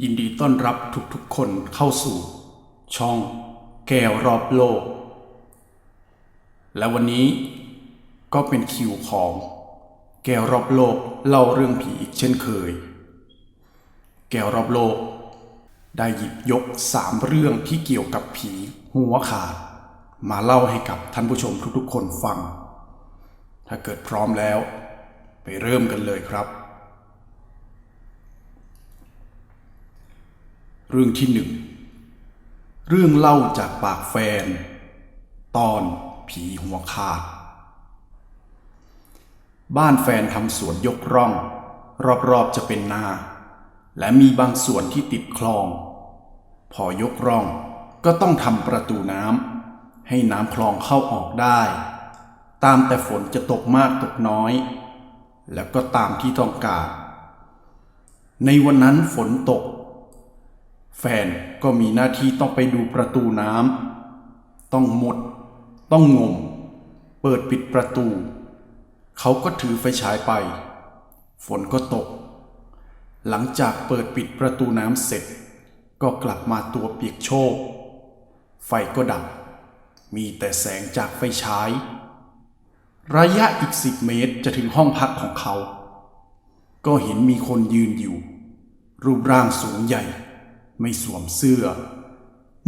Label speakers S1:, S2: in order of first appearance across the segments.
S1: ยินดีต้อนรับทุกๆคนเข้าสู่ ช่อง แก้วรอบโลก และวันนี้ก็เป็นคิวของ แก้วรอบโลกเล่าเรื่องผีอีกเช่นเคย แก้วรอบโลก ได้หยิบยกสามเรื่องที่เกี่ยวกับผีหัวขาด มาเล่าให้กับท่านผู้ชมทุกๆ คนฟัง ถ้าเกิดพร้อมแล้ว ไปเริ่มกันเลยครับ เรื่องที่หนึ่ง เรื่องเล่าจากปากแฟน ตอนผีหัวขาด บ้านแฟนทำสวนยกร่อง รอบๆจะเป็นนา และมีบางส่วนที่ติดคลอง พอยกร่องก็ต้องทำประตูน้ำให้น้ำคลองเข้าออกได้ ตามแต่ฝนจะตกมากตกน้อย แล้วก็ตามที่ต้องการ ในวันนั้นฝนตก แฟนก็มีหน้าที่ต้องไปดูประตูน้ำต้องหมด ต้องงม เปิดปิดประตู เขาก็ถือไฟฉายไป ฝนก็ตก หลังจากเปิดปิดประตูน้ำเสร็จ ก็กลับมาตัวเปียกโชก ไฟก็ดับ มีแต่แสงจากไฟฉาย ระยะอีกสิบเมตรจะถึงห้องพักของเขา ก็เห็นมีคนยืนอยู่ รูปร่างสูงใหญ่ ไม่สวมเสื้อ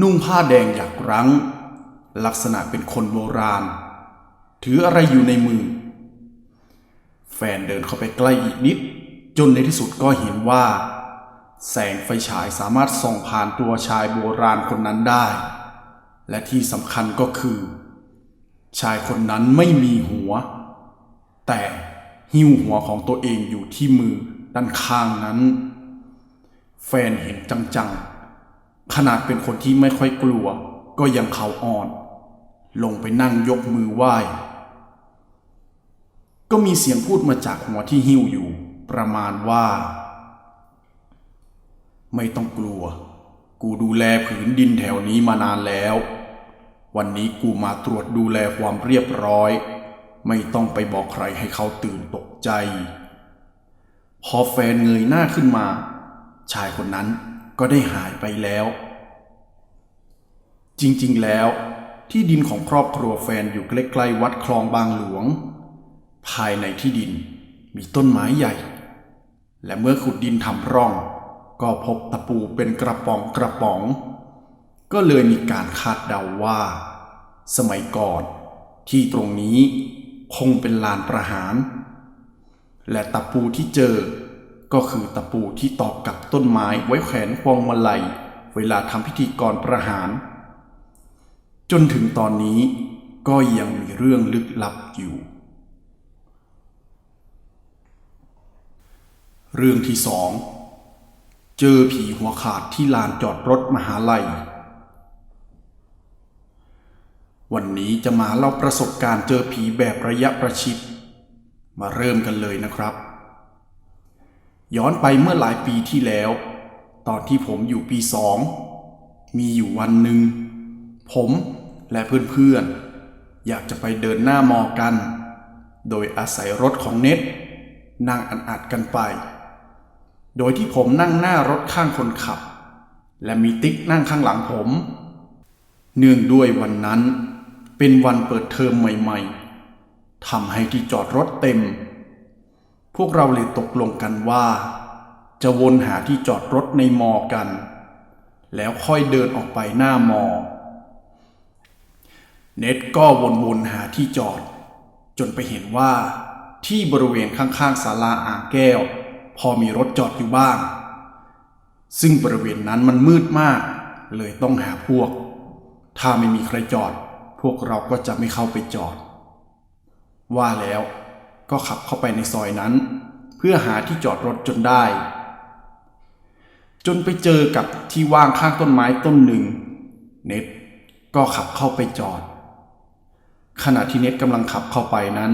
S1: นุ่งผ้าแดงหยักรั้ง ลักษณะเป็นคนโบราณ ถืออะไรอยู่ในมือ แฟนเดินเข้าไปใกล้อีกนิด จนในที่สุดก็เห็นว่า แสงไฟฉายสามารถส่องผ่านตัวชายโบราณคนนั้นได้ และที่สำคัญก็คือ ชายคนนั้นไม่มีหัว แต่หิ้วหัวของตัวเองอยู่ที่มือด้านข้างนั้น แฟนเห็นจังๆ ขนาดเป็นคนที่ไม่ค่อยกลัว ก็ยังเขาอ่อน ลงไปนั่งยกมือไหว้ ก็มีเสียงพูดมาจากหัวที่หิ้วอยู่ ประมาณว่า ไม่ต้องกลัว กูดูแลผืนดินแถวนี้มานานแล้ว วันนี้กูมาตรวจดูแลความเรียบร้อย ไม่ต้องไปบอกใครให้เขาตื่นตกใจ พอแฟนเงยหน้าขึ้นมา ชายคนนั้นก็ได้หายไปแล้ว จริงๆแล้ว ที่ดินของครอบครัวแฟนอยู่ใกล้ๆวัดคลองบางหลวง ภายในที่ดินมีต้นไม้ใหญ่ และเมื่อขุดดินทำร่อง ก็พบตะปูเป็นกระป๋องกระป๋อง ก็เลยมีการคาดเดาว่า สมัยก่อนที่ตรงนี้คงเป็นลานประหาร และตะปูที่เจอ ก็คือตะปูที่ตอกกับต้นไม้ไว้แขวนพวงมาลัย เวลาทำพิธีกรประหาร จนถึงตอนนี้ก็ยังมีเรื่องลึกลับอยู่ เรื่องที่สองเจอผีหัวขาดที่ลานจอดรถมหาลัย วันนี้จะมาเล่าประสบการณ์เจอผีแบบระยะประชิด มาเริ่มกันเลยนะครับ ย้อนไปเมื่อหลายปีที่แล้ว ตอนที่ผมอยู่ปีสองมีอยู่วันหนึ่ง ผมและเพื่อนๆ อยากจะไปเดินหน้ามอกัน โดยอาศัยรถของเน็ตนั่งอันอัดกันไป โดยที่ผมนั่งหน้ารถข้างคนขับ และมีติ๊กนั่งข้างหลังผม เนื่องด้วยวันนั้นเป็นวันเปิดเทอมใหม่ ๆทำให้ที่จอดรถเต็ม พวกเราเลยตกลงกันว่า จะวนหาที่จอดรถในมอกัน แล้วค่อยเดินออกไปหน้ามอ เน็ตก็วนๆหาที่จอด จนไปเห็นว่าที่บริเวณข้างๆศาลาอ่างแก้ว พอมีรถจอดอยู่บ้าง ซึ่งบริเวณนั้นมันมืดมาก เลยต้องหาพวก ถ้าไม่มีใครจอด พวกเราก็จะไม่เข้าไปจอด ว่าแล้ว ก็ขับเข้าไปในซอยนั้น เพื่อหาที่จอดรถจนได้ จนไปเจอกับที่ว่างข้างต้นไม้ต้นหนึ่ง เน็ตก็ขับเข้าไปจอด ขณะที่เน็ตกำลังขับเข้าไปนั้น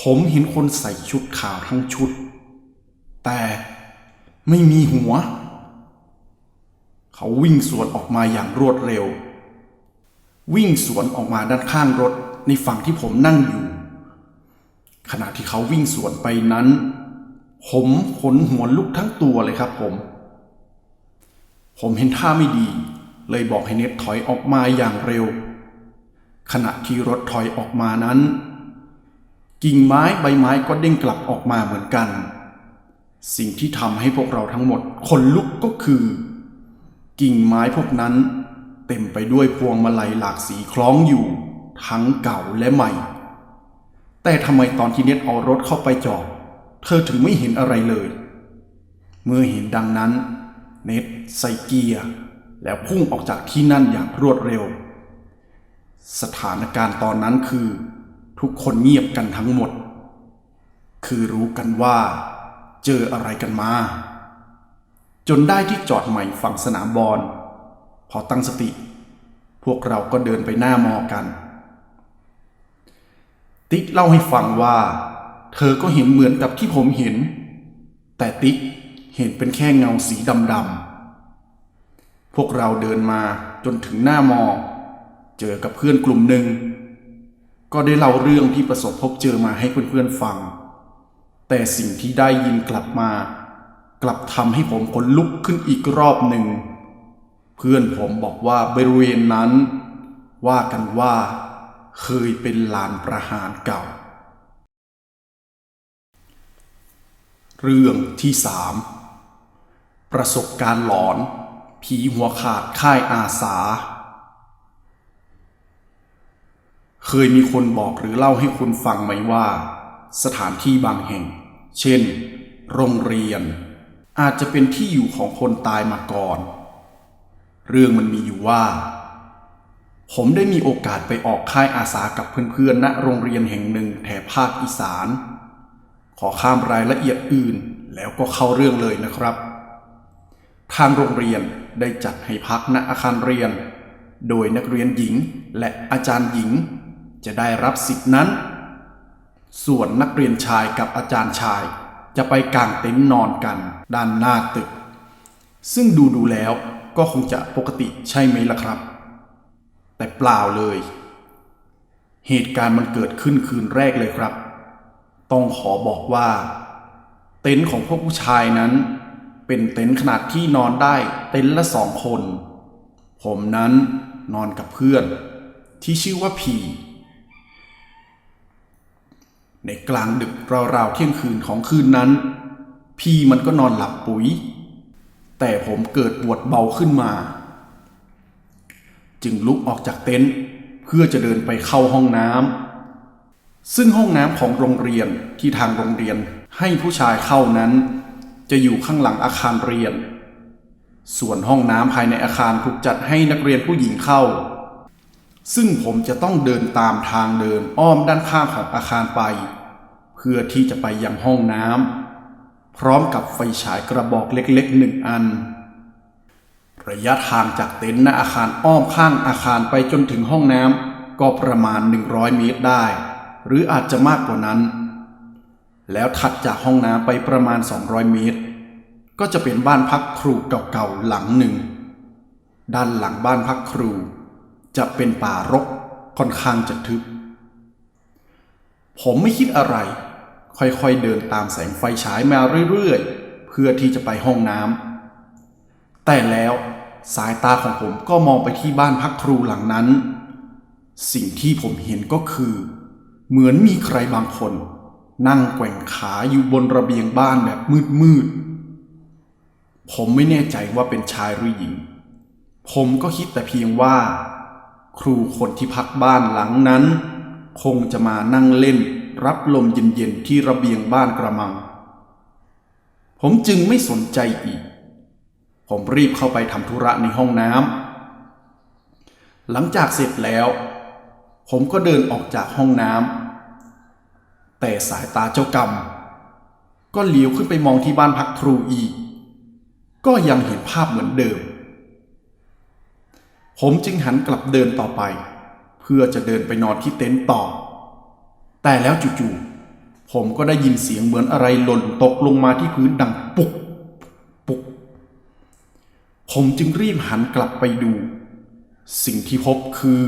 S1: ผมเห็นคนใส่ชุดขาวทั้งชุด แต่ไม่มีหัว เขาวิ่งสวนออกมาอย่างรวดเร็ว วิ่งสวนออกมาด้านข้างรถในฝั่งที่ผมนั่งอยู่ ขณะที่เขาวิ่งสวนไปนั้น ผมขนหัวลุกทั้งตัวเลยครับผม ผมเห็นท่าไม่ดี เลยบอกให้เน็ตถอยออกมาอย่างเร็ว ขณะที่รถถอยออกมานั้น กิ่งไม้ใบไม้ก็เด้งกลับออกมาเหมือนกัน สิ่งที่ทำให้พวกเราทั้งหมดขนลุกก็คือ กิ่งไม้พวกนั้นเต็มไปด้วยพวงมาลัยหลากสีคล้องอยู่ ทั้งเก่าและใหม่ แต่ทำไมตอนที่เน็ตเอารถเข้าไปจอด เธอถึงไม่เห็นอะไรเลย เมื่อเห็นดังนั้น เน็ตใส่เกียร์แล้วพุ่งออกจากที่นั่นอย่างรวดเร็ว สถานการณ์ตอนนั้นคือ ทุกคนเงียบกันทั้งหมด คือรู้กันว่า เจออะไรกันมา จนได้ที่จอดใหม่ฝั่งสนามบอลพอตั้งสติ พวกเราก็เดินไปหน้ามอกัน ติ๊กเล่าให้ฟังว่า เธอก็เห็นเหมือนกับที่ผมเห็น แต่ติ๊กเห็นเป็นแค่เงาสีดำๆพวกเราเดินมาจนถึงหน้ามอ เจอกับเพื่อนกลุ่มหนึ่ง ก็ได้เล่าเรื่องที่ประสบพบเจอมาให้เพื่อนๆฟัง แต่สิ่งที่ได้ยินกลับมา กลับทำให้ผมขนลุกขึ้นอีกรอบหนึ่ง เพื่อนผมบอกว่าบริเวณนั้น ว่ากันว่า เคยเป็นลานประหารเก่า เรื่องที่สามประสบการณ์หลอน ผีหัวขาดค่ายอาสา เคยมีคนบอกหรือเล่าให้คุณฟังไหมว่า สถานที่บางแห่ง เช่น โรงเรียน อาจจะเป็นที่อยู่ของคนตายมาก่อน เรื่องมันมีอยู่ว่า ผมได้มีโอกาสไปออกค่ายอาสากับเพื่อนๆณโรงเรียนแห่งหนึ่งแถบภาคอีสาน ขอข้ามรายละเอียดอื่นแล้วก็เข้าเรื่องเลยนะครับ ทางโรงเรียนได้จัดให้พักณอาคารเรียน โดยนักเรียนหญิงและอาจารย์หญิง จะได้รับสิทธินั้น ส่วนนักเรียนชายกับอาจารย์ชาย จะไปกางเต็นท์นอนกันด้านหน้าตึก ซึ่งดูดูแล้วก็คงจะปกติใช่ไหมล่ะครับ แต่เปล่าเลย เหตุการณ์มันเกิดขึ้นคืนแรกเลยครับ ต้องขอบอกว่า เต็นท์ของพวกผู้ชายนั้น เป็นเต็นท์ขนาดที่นอนได้เต็นท์ละสองคน ผมนั้นนอนกับเพื่อน ที่ชื่อว่าพีในกลางดึกราวๆเที่ยงคืนของคืนนั้น พี่มันก็นอนหลับปุ๋ย แต่ผมเกิดปวดเบาขึ้นมา จึงลุกออกจากเต็นท์เพื่อจะเดินไปเข้าห้องน้ำซึ่งห้องน้ำของโรงเรียนที่ทางโรงเรียนให้ผู้ชายเข้านั้น จะอยู่ข้างหลังอาคารเรียน ส่วนห้องน้ำภายในอาคารถูกจัดให้นักเรียนผู้หญิงเข้า ซึ่งผมจะต้องเดินตามทางเดินอ้อมด้านข้างของอาคารไป เพื่อที่จะไปยังห้องน้ำพร้อมกับไฟฉายกระบอกเล็กๆหนึ่งอัน ระยะทางจากเต็นท์หน้าอาคารอ้อมข้างอาคารไปจนถึงห้องน้ำก็ประมาณ 100 เมตรได้ หรืออาจจะมากกว่านั้น แล้วถัดจากห้องน้ำไปประมาณ 200 เมตร ก็จะเป็นบ้านพักครูเก่าๆหลังหนึ่ง ด้านหลังบ้านพักครู จะเป็นป่ารกค่อนข้างจะทึบ ผมไม่คิดอะไร ค่อยๆเดินตามแสงไฟฉายมาเรื่อยๆ เพื่อที่จะไปห้องน้ำแต่แล้ว สายตาของผมก็มองไปที่บ้านพักครูหลังนั้น สิ่งที่ผมเห็นก็คือ เหมือนมีใครบางคน นั่งแกว่งขาอยู่บนระเบียงบ้านแบบมืดๆ ผมไม่แน่ใจว่าเป็นชายหรือหญิง ผมก็คิดแต่เพียงว่า ครูคนที่พักบ้านหลังนั้น คงจะมานั่งเล่นรับลมเย็นๆที่ระเบียงบ้านกระมัง ผมจึงไม่สนใจอีก ผมรีบเข้าไปทำธุระในห้องน้ำหลังจากเสร็จแล้ว ผมก็เดินออกจากห้องน้ำแต่สายตาเจ้ากรรม ก็เหลียวขึ้นไปมองที่บ้านพักครูอีก ก็ยังเห็นภาพเหมือนเดิม ผมจึงหันกลับเดินต่อไป เพื่อจะเดินไปนอนที่เต็นท์ต่อ แต่แล้วจู่ๆผมก็ได้ยินเสียงเหมือนอะไรหล่นตกลงมาที่พื้นดังปุกปุก ผมจึงรีบหันกลับไปดู สิ่งที่พบคือ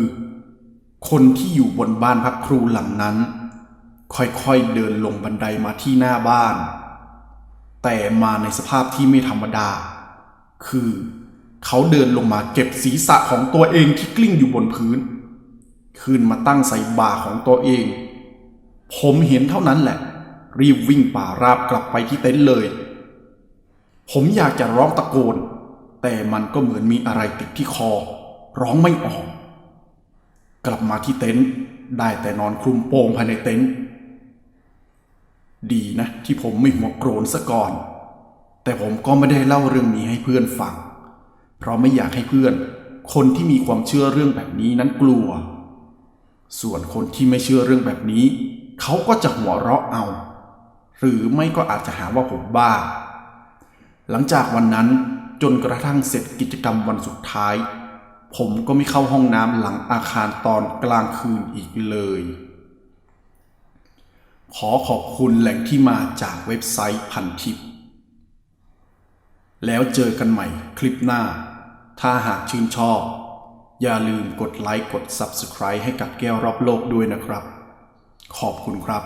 S1: คนที่อยู่บนบ้านพักครูหลังนั้น ค่อยๆเดินลงบันไดมาที่หน้าบ้าน แต่มาในสภาพที่ไม่ธรรมดา คือเขาเดินลงมาเก็บศีรษะของตัวเองที่กลิ้งอยู่บนพื้นคืนมาตั้งใส่บ่าของตัวเอง ผมเห็นเท่านั้นแหละ รีบวิ่งป่าราบกลับไปที่เต็นท์เลย ผมอยากจะร้องตะโกน แต่มันก็เหมือนมีอะไรติดที่คอ ร้องไม่ออก กลับมาที่เต็นท์ได้แต่นอนคลุมโปงภายในเต็นท์ดีนะที่ผมไม่หัวโกรนซะก่อน แต่ผมก็ไม่ได้เล่าเรื่องนี้ให้เพื่อนฟัง เพราะไม่อยากให้เพื่อน คนที่มีความเชื่อเรื่องแบบนี้นั้นกลัว ส่วนคนที่ไม่เชื่อเรื่องแบบนี้ เขาก็จะหัวเราะเอา หรือไม่ก็อาจจะหาว่าผมบ้า หลังจากวันนั้น จนกระทั่งเสร็จกิจกรรมวันสุดท้าย ผมก็ไม่เข้าห้องน้ำหลังอาคารตอนกลางคืนอีกเลย ขอขอบคุณแหล่งที่มาจากเว็บไซต์พันทิป แล้วเจอกันใหม่คลิปหน้า ถ้าหากชื่นชอบ อย่าลืมกดไลค์กด Subscribe ให้กับแก้วรอบโลกด้วยนะครับ ขอบคุณครับ